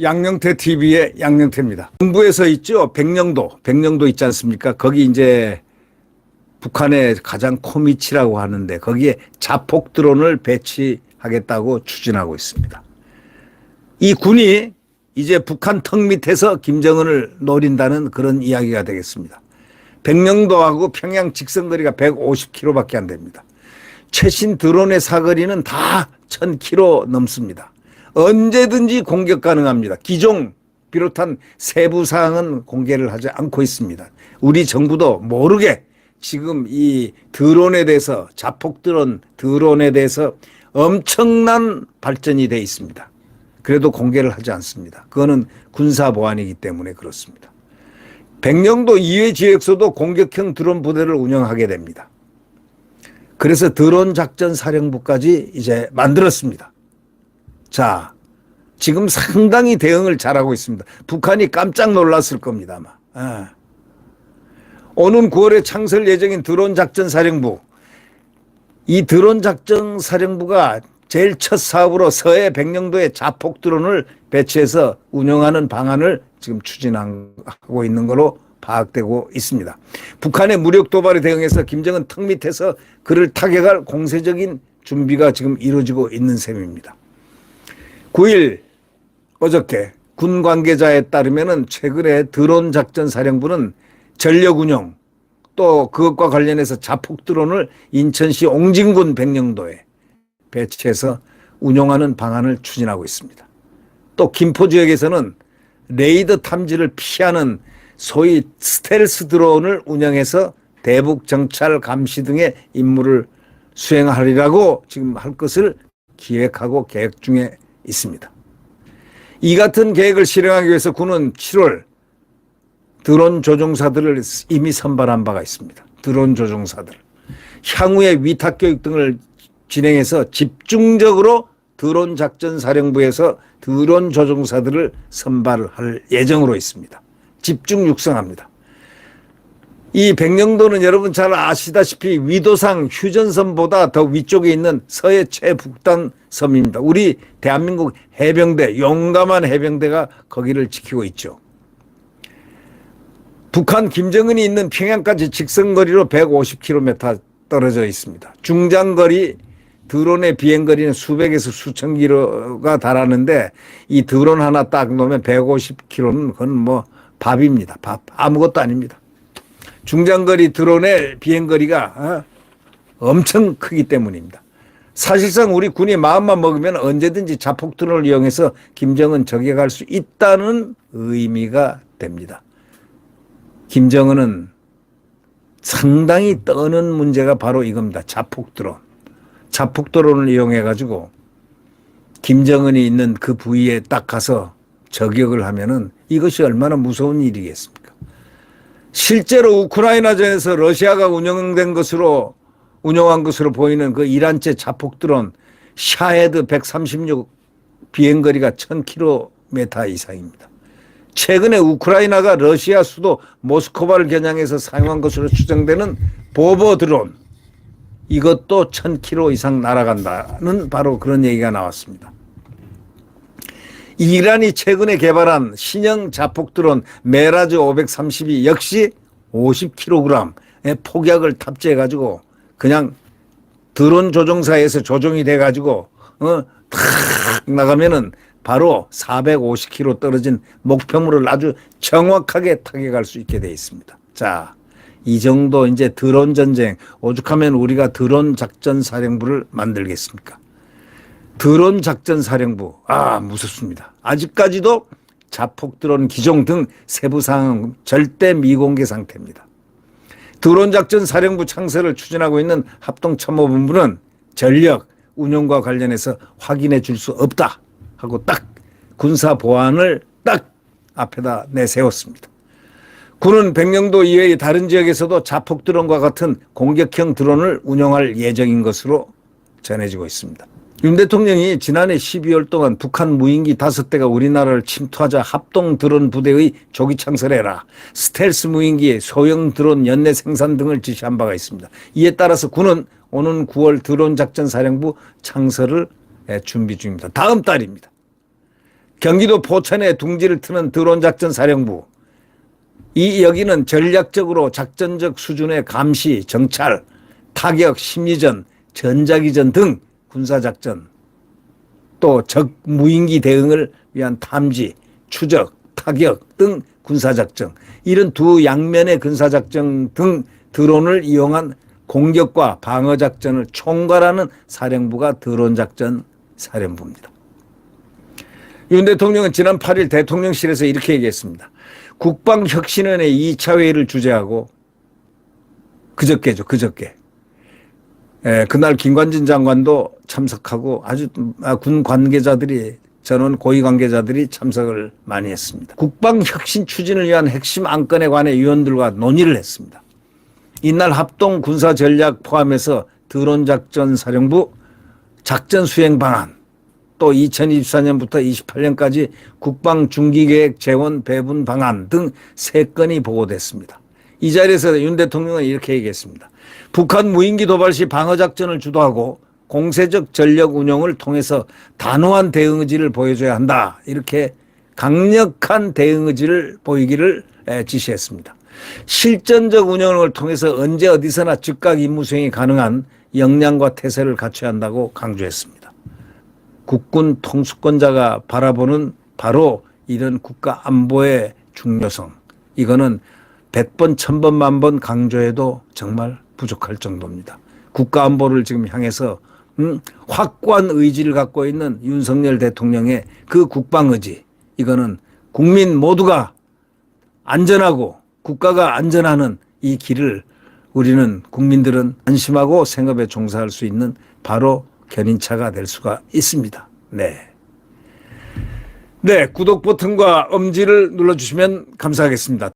양영태 TV의 양영태입니다. 중부에서 있죠. 백령도, 백령도 있지 않습니까? 거기 이제 북한의 가장 코미치라고 하는데 거기에 자폭 드론을 배치하겠다고 추진하고 있습니다. 이 군이 이제 북한 턱 밑에서 김정은을 노린다는 그런 이야기가 되겠습니다. 백령도하고 평양 직선거리가 150km밖에 안 됩니다. 최신 드론의 사거리는 다 1000km 넘습니다. 언제든지 공격 가능합니다. 기종 비롯한 세부 사항은 공개를 하지 않고 있습니다. 우리 정부도 모르게 지금 이 드론에 대해서 자폭 드론 드론에 대해서 엄청난 발전이 돼 있습니다. 그래도 공개를 하지 않습니다. 그거는 군사 보안이기 때문에 그렇습니다. 백령도 이외 지역에서도 공격형 드론 부대를 운영하게 됩니다. 그래서 드론 작전 사령부까지 이제 만들었습니다. 자, 지금 상당히 대응을 잘하고 있습니다. 북한이 깜짝 놀랐을 겁니다, 아마. 예. 오는 9월에 창설 예정인 드론 작전 사령부. 이 드론 작전 사령부가 제일 첫 사업으로 서해 백령도에 자폭 드론을 배치해서 운영하는 방안을 지금 추진하고 있는 걸로 파악되고 있습니다. 북한의 무력 도발에 대응해서 김정은 턱 밑에서 그를 타격할 공세적인 준비가 지금 이루어지고 있는 셈입니다. 9일 어저께 군 관계자에 따르면은 최근에 드론 작전 사령부는 전력 운영 또 그것과 관련해서 자폭 드론을 인천시 옹진군 백령도에 배치해서 운용하는 방안을 추진하고 있습니다. 또 김포 지역에서는 레이더 탐지를 피하는 소위 스텔스 드론을 운영해서 대북 정찰 감시 등의 임무를 수행하리라고 지금 할 것을 기획하고 계획 중에 있습니다. 이 같은 계획을 실행하기 위해서 군은 7월 드론 조종사들을 이미 선발한 바가 있습니다. 드론 조종사들. 향후에 위탁 교육 등을 진행해서 집중적으로 드론 작전 사령부에서 드론 조종사들을 선발할 예정으로 있습니다. 집중 육성합니다. 이 백령도는 여러분 잘 아시다시피 위도상 휴전선보다 더 위쪽에 있는 서해 최북단 섬입니다. 우리 대한민국 해병대, 용감한 해병대가 거기를 지키고 있죠. 북한 김정은이 있는 평양까지 직선거리로 150km 떨어져 있습니다. 중장거리 드론의 비행거리는 수백에서 수천 킬로가 달하는데 이 드론 하나 딱 놓으면 150km는 그건 뭐 밥입니다. 밥. 아무것도 아닙니다. 중장거리 드론의 비행거리가 어, 엄청 크기 때문입니다. 사실상 우리 군이 마음만 먹으면 언제든지 자폭 드론을 이용해서 김정은 저격할 수 있다는 의미가 됩니다. 김정은은 상당히 떠는 문제가 바로 이겁니다. 자폭 드론. 자폭 드론을 이용해 가지고 김정은이 있는 그 부위에 딱 가서 저격을 하면은 이것이 얼마나 무서운 일이겠습니까? 실제로 우크라이나전에서 러시아가 운영된 것으로 운영한 것으로 보이는 그 이란제 자폭 드론 샤헤드 136 비행거리가 1000km 이상입니다. 최근에 우크라이나가 러시아 수도 모스크바를 겨냥해서 사용한 것으로 추정되는 보보 드론 이것도 1000km 이상 날아간다는 바로 그런 얘기가 나왔습니다. 이란이 최근에 개발한 신형 자폭 드론 메라즈 532 역시 50kg의 폭약을 탑재해 가지고 그냥 드론 조종사에서 조종이 돼 가지고 어 탁 나가면은 바로 450km 떨어진 목표물을 아주 정확하게 타격할 수 있게 돼 있습니다. 자, 이 정도 이제 드론 전쟁 오죽하면 우리가 드론 작전 사령부를 만들겠습니까? 드론 작전 사령부 아 무섭습니다. 아직까지도 자폭 드론 기종 등 세부 사항은 절대 미공개 상태입니다. 드론 작전 사령부 창설을 추진하고 있는 합동참모본부는 전력 운영과 관련해서 확인해 줄 수 없다 하고 딱 군사 보안을 딱 앞에다 내세웠습니다. 군은 백령도 이외의 다른 지역에서도 자폭 드론과 같은 공격형 드론을 운영할 예정인 것으로 전해지고 있습니다. 윤 대통령이 지난해 12월 동안 북한 무인기 다섯 대가 우리나라를 침투하자 합동 드론 부대의 조기 창설해라. 스텔스 무인기, 소형 드론 연내 생산 등을 지시한 바가 있습니다. 이에 따라서 군은 오는 9월 드론 작전 사령부 창설을 예, 준비 중입니다. 다음 달입니다. 경기도 포천에 둥지를 트는 드론 작전 사령부. 이 여기는 전략적으로 작전적 수준의 감시, 정찰, 타격, 심리전, 전자기전 등 군사작전 또 적 무인기 대응을 위한 탐지, 추적, 타격 등 군사작전 이런 두 양면의 군사작전 등 드론을 이용한 공격과 방어작전을 총괄하는 사령부가 드론작전 사령부입니다. 윤 대통령은 지난 8일 대통령실에서 이렇게 얘기했습니다. 국방혁신원의 2차 회의를 주재하고 그저께죠, 그저께. 예, 그날 김관진 장관도 참석하고 아주 아, 군 관계자들이 전원 고위 관계자들이 참석을 많이 했습니다. 국방 혁신 추진을 위한 핵심 안건에 관해 위원들과 논의를 했습니다. 이날 합동 군사 전략 포함해서 드론 작전 사령부 작전 수행 방안 또 2024년부터 28년까지 국방 중기 계획 재원 배분 방안 등 세 건이 보고됐습니다. 이 자리에서 윤 대통령은 이렇게 얘기했습니다. 북한 무인기 도발 시 방어 작전을 주도하고 공세적 전력 운영을 통해서 단호한 대응 의지를 보여줘야 한다. 이렇게 강력한 대응 의지를 보이기를 에, 지시했습니다. 실전적 운영을 통해서 언제 어디서나 즉각 임무 수행이 가능한 역량과 태세를 갖춰야 한다고 강조했습니다. 국군 통수권자가 바라보는 바로 이런 국가 안보의 중요성. 이거는 100번, 1000번, 만 번 강조해도 정말 부족할 정도입니다. 국가 안보를 지금 향해서 음, 확고한 의지를 갖고 있는 윤석열 대통령의 그 국방 의지. 이거는 국민 모두가 안전하고 국가가 안전하는 이 길을 우리는 국민들은 안심하고 생업에 종사할 수 있는 바로 견인차가 될 수가 있습니다. 네. 네, 구독 버튼과 엄지를 눌러주시면 감사하겠습니다.